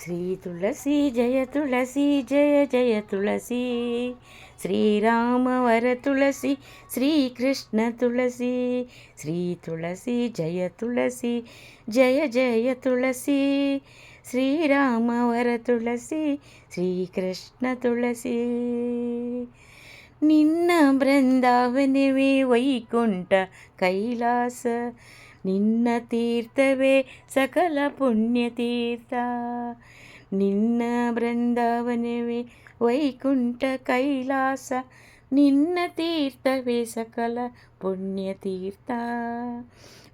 శ్రీ తులసి జయ తులసి జయ జయ తులసి. శ్రీరామ వర తులసి శ్రీకృష్ణ తులసి. శ్రీ తులసి జయ తులసి జయ జయ తులసి. శ్రీరామ వర తులసి శ్రీకృష్ణ తులసి. నిన్న బృందావనవే వైకుంఠ కైలాస ನಿನ್ನ ತೀರ್ಥವೇ ಸಕಲ ಪುಣ್ಯತೀರ್ಥ ನಿನ್ನ ಬೃಂದಾವನವೇ ವೈಕುಂಠ ಕೈಲಾಸ ನಿನ್ನ ತೀರ್ಥವೇ ಸಕಲ ಪುಣ್ಯತೀರ್ಥ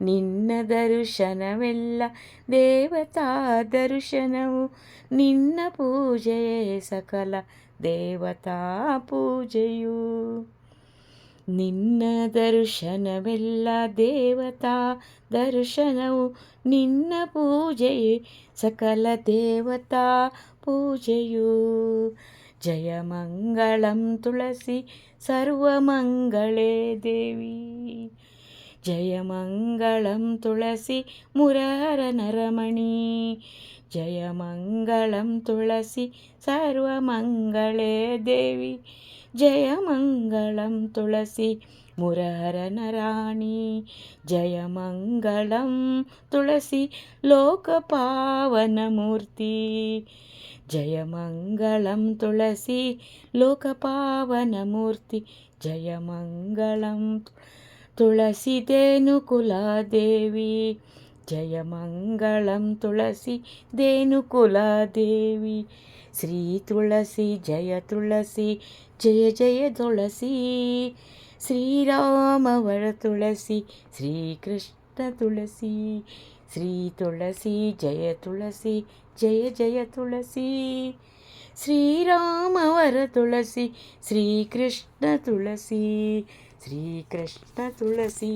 ನಿನ್ನ ದರ್ಶನವೆಲ್ಲ ದೇವತಾ ದರ್ಶನವು ನಿನ್ನ ಪೂಜೆಯೇ ಸಕಲ ದೇವತಾ ಪೂಜೆಯು ನಿನ್ನ ದರ್ಶನವೆಲ್ಲ ದೇವತಾ, ದರ್ಶನವು ನಿನ್ನ ಪೂಜೆಯೇ. ಸಕಲ ದೇವತಾ ಪೂಜೆಯು. ಜಯ ಮಂಗಳಂ ತುಳಸಿ ಸರ್ವಮಂಗಳೇ ದೇವಿ. ಜಯ ಮಂಗಳಂ ತುಳಸಿ ಮುರಾರ ನರಮಣಿ. ಜಯ ಮಂಗಳಂ ತುಳಸಿ ಸರ್ವಮಂಗಳೇ ದೇವಿ. జయమంగళం తులసి మురహరనరాణి జయమంగళం తులసి లోకపావనమూర్తి జయమంగళం తులసి లోకపావనమూర్తి జయమంగళం తులసిదేనుకులాదేవి జయమంగళం తులసి దేనుకులాదేవి శ్రీ తులసి జయ తులసి జయ జయ తులసి. శ్రీరామవర తులసి శ్రీకృష్ణ తులసి. శ్రీ తులసి జయ తులసి జయ జయ తులసి. శ్రీరామవర తులసి శ్రీకృష్ణ తులసి శ్రీకృష్ణ తులసి.